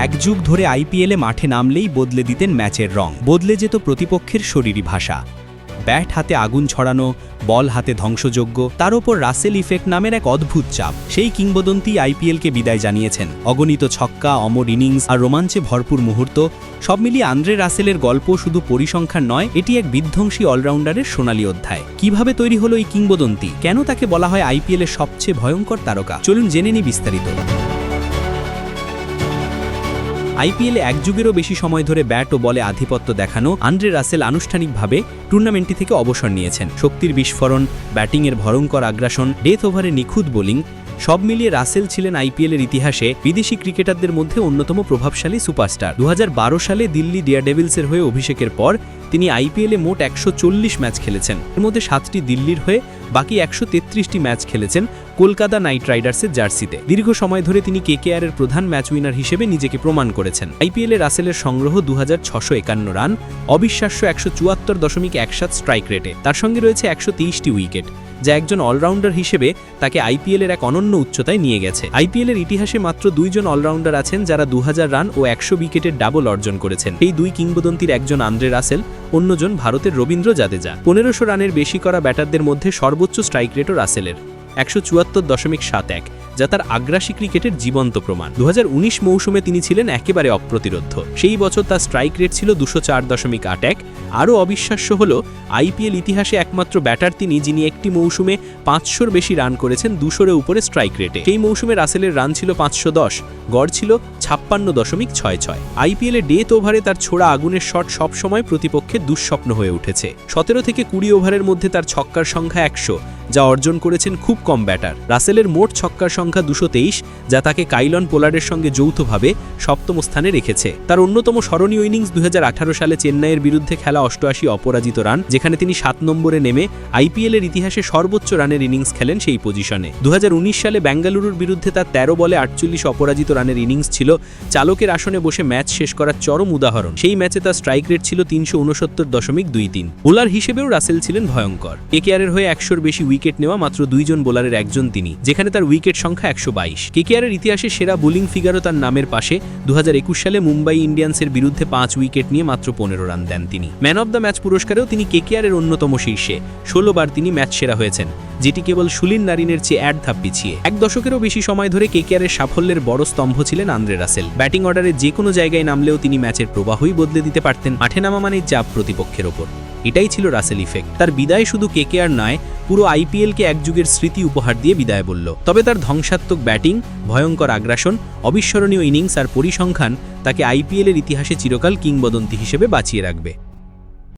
এক যুগ ধরে আইপিএলে মাঠে নামলেই বদলে দিতেন ম্যাচের রং। বদলে যেত প্রতিপক্ষের শরীরী ভাষা। ব্যাট হাতে আগুন ছড়ানো, বল হাতে ধ্বংসযোগ্য তার ওপর রাসেল ইফেক্ট নামের এক অদ্ভুত চাপ। সেই কিংবদন্তি আইপিএলকে বিদায় জানিয়েছেন। অগণিত ছক্কা, অমর ইনিংস আর রোমাঞ্চে ভরপুর মুহূর্ত, সব মিলিয়ে আন্দ্রে রাসেলের গল্প শুধু পরিসংখ্যান নয়, এটি এক বিধ্বংসী অলরাউন্ডারের সোনালী অধ্যায়। কীভাবে তৈরি হলো এই কিংবদন্তি? কেন তাকে বলা হয় আইপিএলের সবচেয়ে ভয়ঙ্কর তারকা? চলুন জেনে নি বিস্তারিত। আইপিএলে এক যুগেরও বেশি সময় ধরে ব্যাট ও বলে আধিপত্য দেখানো আন্দ্রে রাসেল আনুষ্ঠানিকভাবে টুর্নামেন্টটি থেকে অবসর নিয়েছেন। শক্তির বিস্ফোরণ, ব্যাটিংয়ের ভয়ঙ্কর আগ্রাসন, ডেথ ওভারে নিখুঁত বোলিং, সব মিলিয়ে রাসেল ছিলেন আইপিএলের ইতিহাসে বিদেশি ক্রিকেটারদের মধ্যে অন্যতম প্রভাবশালী সুপারস্টার। দু হাজার বারো সালে দিল্লি ডেয়ারডেভিলসের হয়ে অভিষেকের পর তিনি আইপিএলে মোট একশো চল্লিশ ম্যাচ খেলেছেন। এর মধ্যে সাতটি দিল্লির হয়ে বাকি একশো ম্যাচ খেলেছেন কলকাতা নাইট রাইডার্সের জার্সিতে। দীর্ঘ সময় ধরে তিনি কেকেআর এর প্রধান ম্যাচ উইনার হিসেবে নিজেকে প্রমাণ করেছেন। আইপিএলে রাসেলের সংগ্রহ দু রান, অবিশ্বাস্য একশো চুয়াত্তর দশমিক এক সাত স্ট্রাইক রেটে। তার সঙ্গে রয়েছে একশো তেইশটি উইকেট, যা একজন অলরাউন্ডার হিসেবে তাকে আইপিএলের এক অনন্য উচ্চতায় নিয়ে গেছে। আইপিএলের ইতিহাসে মাত্র দুইজন অলরাউন্ডার আছেন যারা দু হাজার রান ও একশো উইকেটের ডাবল অর্জন করেছেন। এই দুই কিংবদন্তির একজন আন্দ্রে রাসেল অন্যজন ভারতের রবীন্দ্র জাদেজা। পনেরোশো রানের বেশি করা ব্যাটারদের মধ্যে সর্বোচ্চ স্ট্রাইক রেটও রাসেলের। একশো চুয়াত্তর দশমিক সাত এক, যা তার আগ্রাসী ক্রিকেটের জীবন্ত প্রমাণ। দুহাজার উনিশ মৌসুমে তিনি ছিলেন একেবারে অপ্রতিরোধ্য। সেই বছর তার স্ট্রাইক রেট ছিল দুশো চার দশমিক আট এক। আরও অবিশ্বাস্য হল, আইপিএল ইতিহাসে একমাত্র ব্যাটার তিনি, যিনি একটি মৌসুমে পাঁচশোর বেশি রান করেছেন দুশোরে উপরে স্ট্রাইক রেটে। সেই মৌসুমে রাসেলের রান ছিল পাঁচশো দশ, গড় ছিল ছাপ্পান্ন দশমিক ছয় ছয়। আইপিএলে ডেথ ওভারে তার ছোড়া আগুনের শট সবসময় প্রতিপক্ষের দুঃস্বপ্ন হয়ে উঠেছে। সতেরো থেকে কুড়ি ওভারের মধ্যে তার ছক্কার সংখ্যা একশো, যা অর্জন করেছেন খুব কম ব্যাটার। রাসেলের মোট ছক্কার সংখ্যা দুশো যা তাকে কাইলন পোলার্ডের সঙ্গে যৌথভাবে সপ্তম স্থানে রেখেছে। তার অন্যতম স্মরণীয় ইনিংস দুই হাজার আঠারো সালে চেন্নাইয়ের বিরুদ্ধে খেলা অষ্টআশি অপরাজিত রান, যেখানে তিনি সাত নম্বরে নেমে আইপিএলের ইতিহাসে সর্বোচ্চ রানের ইনিংস খেলেন সেই পজিশনে। দু হাজার উনিশ সালে বেঙ্গালুরুর বিরুদ্ধে তার তেরো বলে আটচল্লিশ অপরাজিত রানের ইনিংস ছিল চালকের আসনে বসে ম্যাচ শেষ করার চরম উদাহরণ। সেই ম্যাচে তার স্ট্রাইক রেট ছিল তিনশো উনসত্তর দশমিক দুই তিন। বোলার হিসেবেও রাসেল ছিলেন ভয়ঙ্কর। কেকেআরের হয়ে একশোর বেশি উইকেট নেওয়া মাত্র দুইজন বোলারের একজন তিনি, যেখানে তার উইকেট সংখ্যা একশো বাইশ। কেকেআরের ইতিহাসে সেরা বোলিং ফিগারও তার নামের পাশে দুহাজার একুশ সালে মুম্বাই ইন্ডিয়ান্সের বিরুদ্ধে পাঁচ উইকেট নিয়ে মাত্র পনেরো রান দেন তিনি। ম্যান অব দ্য ম্যাচ পুরস্কারেও তিনি কেকেআরের অন্যতম শীর্ষে ষোলোবার তিনি ম্যাচ সেরা হয়েছেন, যেটি কেবল সুলিন নারিনের চেয়ে এক ধাপ পিছিয়ে। এক দশকেরও বেশি সময় ধরে কেকেআরের সাফল্যের বড় স্তম্ভ ছিলেন আন্দ্রে রাসেল। ব্যাটিং অর্ডারে যে কোনো জায়গায় নামলেও তিনি ম্যাচের প্রবাহই বদলে দিতে পারতেন মাঠে নামা মানে চাপ প্রতিপক্ষের ওপর। এটাই ছিল রাসেল ইফেক্ট। তার বিদায় শুধু কেকেআর নয়, পুরো আইপিএলকে এক যুগের স্মৃতি উপহার দিয়ে বিদায় বলল। তবে তার ধ্বংসাত্মক ব্যাটিং, ভয়ঙ্কর আগ্রাসন, অবিস্মরণীয় ইনিংস আর পরিসংখ্যান তাকে আইপিএলের ইতিহাসে চিরকাল কিংবদন্তি হিসেবে বাঁচিয়ে রাখবে।